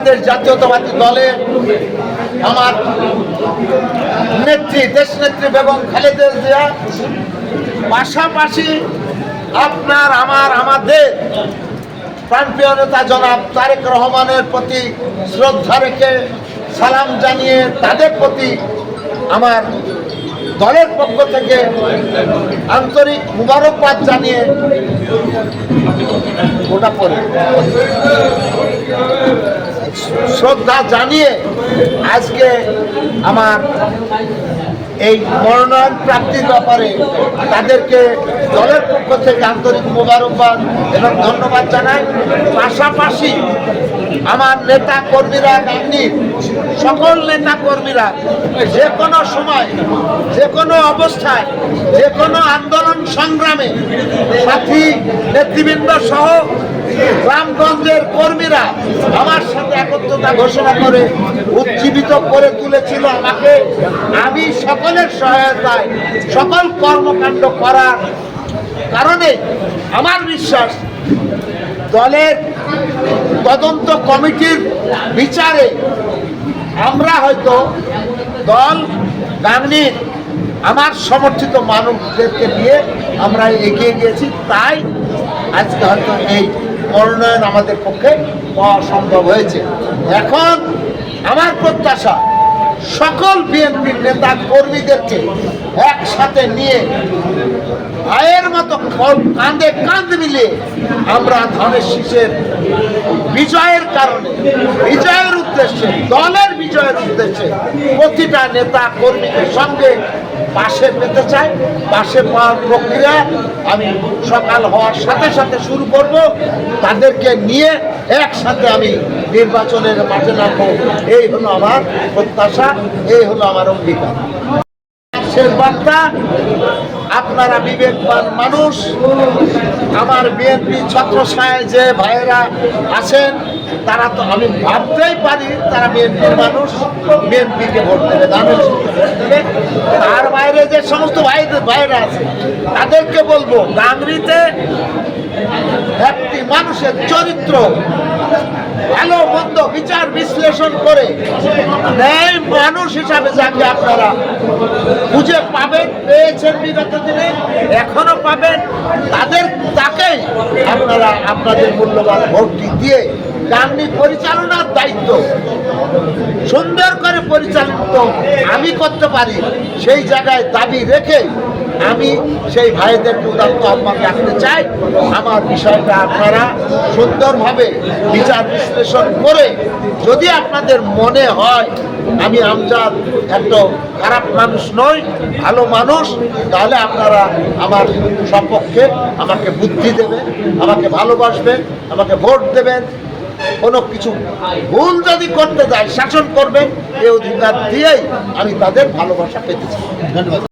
বাংলাদেশ জাতীয়তাবাদী দলে আমার নেত্রী, দেশ নেত্রী বেগম খালেদা জিয়া। পাশাপাশি আপনার, আমার, আমাদের প্রাণপ্রিয় নেতা জনাব তারেক রহমানের প্রতি শ্রদ্ধা রেখে সালাম জানিয়ে তাদের প্রতি আমার দলের পক্ষ থেকে আন্তরিক মুবারকবাদ জানিয়ে ওটা পরে শ্রদ্ধা জানিয়ে আজকে আমার এই মনোনয়ন প্রাপ্তির ব্যাপারে তাদেরকে দলের পক্ষ থেকে আন্তরিক মোবারকবাদ এবং ধন্যবাদ জানাই। পাশাপাশি আমার নেতা কর্মীরা গান্ধী সকল নেতা কর্মীরা, যে কোনো সময়, যে কোনো অবস্থায়, যে কোনো আন্দোলন সংগ্রামে সাথী নেতৃবৃন্দ সহ গ্রামগঞ্জের কর্মীরা আমার সাথে একত্রতা ঘোষণা করে উজ্জীবিত করে তুলেছিল আমাকে। আমি সকলের সহায়তায় সকল কর্মকাণ্ড করার কারণে আমার বিশ্বাস দলের তদন্ত কমিটির বিচারে আমরা হয়তো দল গাংনির আমার সমর্থিত মানুষদেরকে নিয়ে আমরা এগিয়ে গিয়েছি। তাই আজকে হয়তো এই মনোনয়ন আমাদের পক্ষে পাওয়া সম্ভব হয়েছে। এখন আমার প্রত্যাশা, সকল বিএনপির নেতা কর্মীদেরকে একসাথে নিয়ে ভাইয়ের মতো কাঁধে কাঁধ মিলিয়ে আমরা ধানের শীষের বিজয়ের কারণে, বিজয়ের উদ্দেশ্যে, দলের বিজয়ের উদ্দেশ্যে প্রতিটা নেতা কর্মীদের সঙ্গে পাশে পেতে চাই, পাশে পাওয়ার প্রক্রিয়া আমি সকাল হওয়ার সাথে সাথে শুরু করব। তাদেরকে নিয়ে একসাথে আমি নির্বাচনের মাঠে নামবো। এই হলো আমার প্রত্যাশা, এই হলো আমার অঙ্গীকার। শেষ বার্তা, আপনারা বিবেকবান মানুষ, আমার বিএনপি ছত্রছায় যে ভাইয়েরা আছেন তারা তো আমি ভাবতেই পারি, তারা বিএনপির মানুষ, বিএনপিকে ভোট দেবে ধানের তার বাইরে যে সমস্ত ভাইদের ভাইয়েরা আছে, তাদেরকে বলব গাংরিতে একটি মানুষের চরিত্র ভালো মন্দ বিচার বিশ্লেষণ করে ন্যায় মানুষ হিসাবে যাকে আপনারা খুঁজে পাবেন, পেয়েছেন বিগত দিনে, এখনও পাবেন, তাদের, তাকেই আপনারা আপনাদের মূল্যবান ভোটটি দিয়ে গান্ধী পরিচালনার দায়িত্ব। সুন্দর করে পরিচালিত আমি করতে পারি, সেই জায়গায় দাবি রেখে আমি সেই ভাইদেরকে উদাত্ত আহ্বান রাখতে চাই। আমার বিষয়টা আপনারা সুন্দরভাবে বিচার বিশ্লেষণ করে যদি আপনাদের মনে হয় আমি আমজাদ একটা খারাপ মানুষ নই, ভালো মানুষ, তাহলে আপনারা আমার সপক্ষে আমাকে বুদ্ধি দেবেন, আমাকে ভালোবাসবেন, আমাকে ভোট দেবেন। কোনো কিছু ভুল যদি করতে যায়, শাসন করবে এই অধিকার দিয়েই আমি তাদের ভালোবাসা পেতে চাই। ধন্যবাদ।